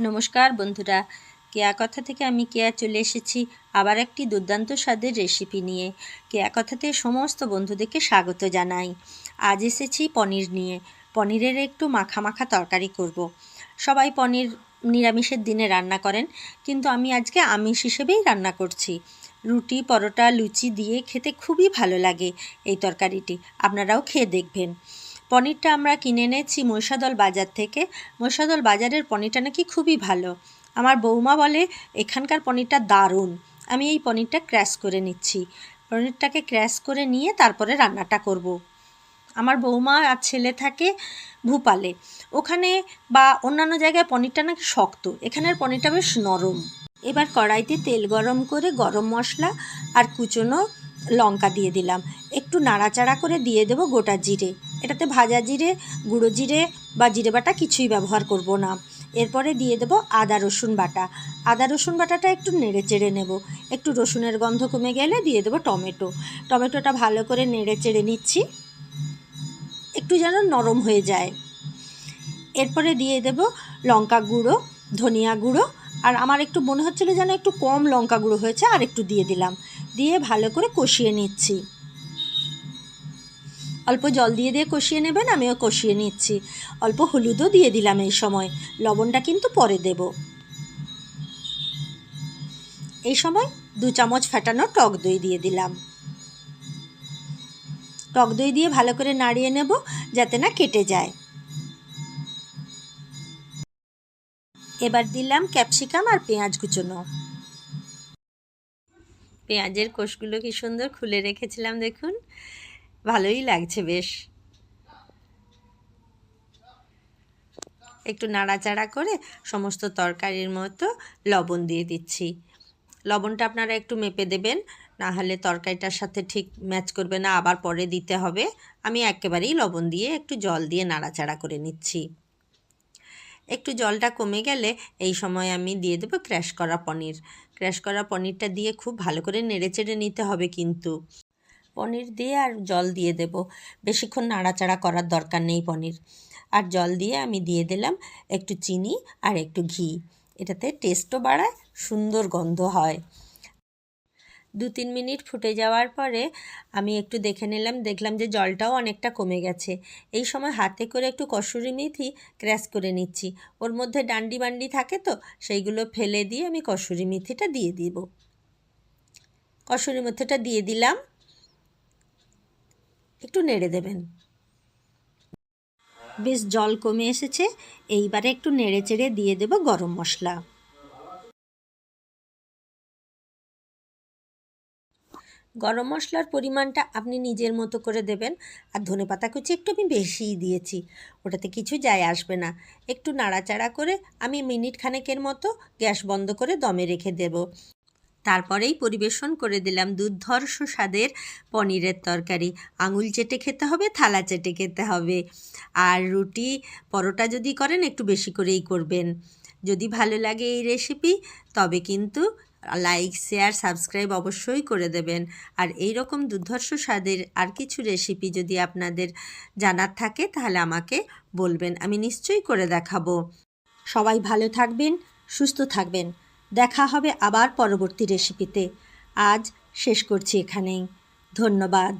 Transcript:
নমস্কার বন্ধুরা। কেয়া কথা থেকে আমি কেয়া চলে এসেছি আবার একটি দুর্দান্ত স্বাদের রেসিপি নিয়ে। কেয়া কথাতে সমস্ত বন্ধুদেরকে স্বাগত জানাই। আজ এসেছি পনির নিয়ে। পনিরের একটু মাখা মাখা তরকারি করব। সবাই পনির নিরামিষের দিনে রান্না করেন, কিন্তু আমি আজকে আমিষ হিসেবেই রান্না করছি। রুটি, পরোটা, লুচি দিয়ে খেতে খুবই ভালো লাগে এই তরকারিটি। আপনারাও খেয়ে দেখবেন। পনিরটা আমরা কিনে এনেছি মহিষাদল বাজার থেকে। মহিষাদল বাজারের পনিরটা নাকি খুবই ভালো। আমার বৌমা বলে, এখানকার পনিরটা দারুণ। আমি এই পনিরটা ক্র্যাশ করে নিচ্ছি। পনিরটাকে ক্র্যাশ করে নিয়ে তারপরে রান্নাটা করব। আমার বৌমা আর ছেলে থাকে ভূপালে। ওখানে বা অন্যান্য জায়গায় পনিরটা নাকি শক্ত। এখানের পনিরটা বেশ নরম। এবার কড়াইতে তেল গরম করে গরম মশলা আর কুচনো লঙ্কা দিয়ে দিলাম। একটু নাড়াচাড়া করে দিয়ে দেবো গোটা জিরে। এটাতে ভাজা জিরে, গুঁড়ো জিরে বা জিরে বাটা কিছুই ব্যবহার করব না। এরপরে দিয়ে দেবো আদা, রসুন বাটা। আদা, রসুন বাটাটা একটু নেড়ে চেড়ে নেব। একটু রসুনের গন্ধ কমে গেলে দিয়ে দেবো টমেটো। টমেটোটা ভালো করে নেড়ে চেড়ে নিচ্ছি। একটু যেন নরম হয়ে যায়। এরপরে দিয়ে দেব লঙ্কা গুঁড়ো, ধনিয়া গুঁড়ো। আর আমার একটু মনে হচ্ছিল যেন একটু কম লঙ্কা গুঁড়ো হয়েছে, আর একটু দিয়ে দিলাম। দিয়ে ভালো করে কষিয়ে নিচ্ছি। অল্প জল দিয়ে দিয়ে কষিয়ে নেবেন, আমিও কষিয়ে নিচ্ছি। অল্প হলুদও দিয়ে দিলাম এই সময়। লবণটা কিন্তু পরে দেব। এই সময় দু চামচ ফাটানো টক দই দিয়ে দিলাম। টক দই দিয়ে ভালো করে নাড়িয়ে নেব যাতে না কেটে যায়। এবার দিলাম ক্যাপসিকাম আর পেঁয়াজ কুচোনো। পেঁয়াজের কোষগুলো কি সুন্দর খুলে রেখেছিলাম, দেখুন। ভালোই লাগছে বেশ। একটু নাড়াচাড়া করে সমস্ত তরকারির মতো লবণ দিয়ে দিচ্ছি। লবণটা আপনারা একটু মেপে দেবেন, না হলে তরকারিটার সাথে ঠিক ম্যাচ করবে না, আবার পরে দিতে হবে। আমি একেবারেই লবণ দিয়ে একটু জল দিয়ে নাড়াচাড়া করে নিচ্ছি। একটু জলটা কমে গেলে এই সময় আমি দিয়ে দেবো ক্র্যাশ করা পনির। ক্র্যাশ করা পনিরটা দিয়ে খুব ভালো করে নেড়ে চেড়ে নিতে হবে কিন্তু। পনির দিয়ে আর জল দিয়ে দেব। বেশিক্ষণ নাড়াচাড়া করার দরকার নেই পনির। আর জল দিয়ে আমি দিয়ে দিলাম একটু চিনি আর একটু ঘি। এটাতে টেস্টও বাড়ায়, সুন্দর গন্ধ হয়। দু তিন মিনিট ফুটে যাওয়ার পরে আমি একটু দেখে নিলাম, দেখলাম যে জলটাও অনেকটা কমে গেছে। এই সময় হাতে করে একটু কসুরি মেথি ক্র্যাশ করে নিচ্ছি। ওর মধ্যে ডান্ডি বান্ডি থাকে তো, সেইগুলো ফেলে দিয়ে আমি কসুরি মেথিটা দিয়ে দিব। কসুরি মেথিটা দিয়ে দিলাম। একটু নেড়ে দেবেন। বেশ জল কমে এসেছে, এইবারে একটু নেড়ে চেড়ে দিয়ে দেব গরম মশলা। গরম মশলার পরিমাণটা আপনি নিজের মতো করে দেবেন, আর ধনে পাতা কুচি একটু আমি বেশিই দিয়েছি, ওটাতে কিছু যায় আসবে না। একটু নাড়াচাড়া করে আমি মিনিট খানেকের মতো গ্যাস বন্ধ করে দমে রেখে দেব। তারপরেই পরিবেশন করে দিলাম দুর্ধর্ষ স্বাদের পনিরের তরকারি। আঙুল চেটে খেতে হবে, থালা চেটে খেতে হবে। আর রুটি, পরোটা যদি করেন, একটু বেশি করেই করবেন। যদি ভালো লাগে এই রেসিপি, তবে কিন্তু লাইক, শেয়ার, সাবস্ক্রাইব অবশ্যই করে দেবেন। আর এই রকম দুর্ধর্ষ স্বাদের আর কিছু রেসিপি যদি আপনাদের জানার থাকে, তাহলে আমাকে বলবেন, আমি নিশ্চয়ই করে দেখাবো। সবাই ভালো থাকবেন, সুস্থ থাকবেন। দেখা হবে আবার পরবর্তী রেসিপিতে আজ শেষ করছি এখানেই। ধন্যবাদ।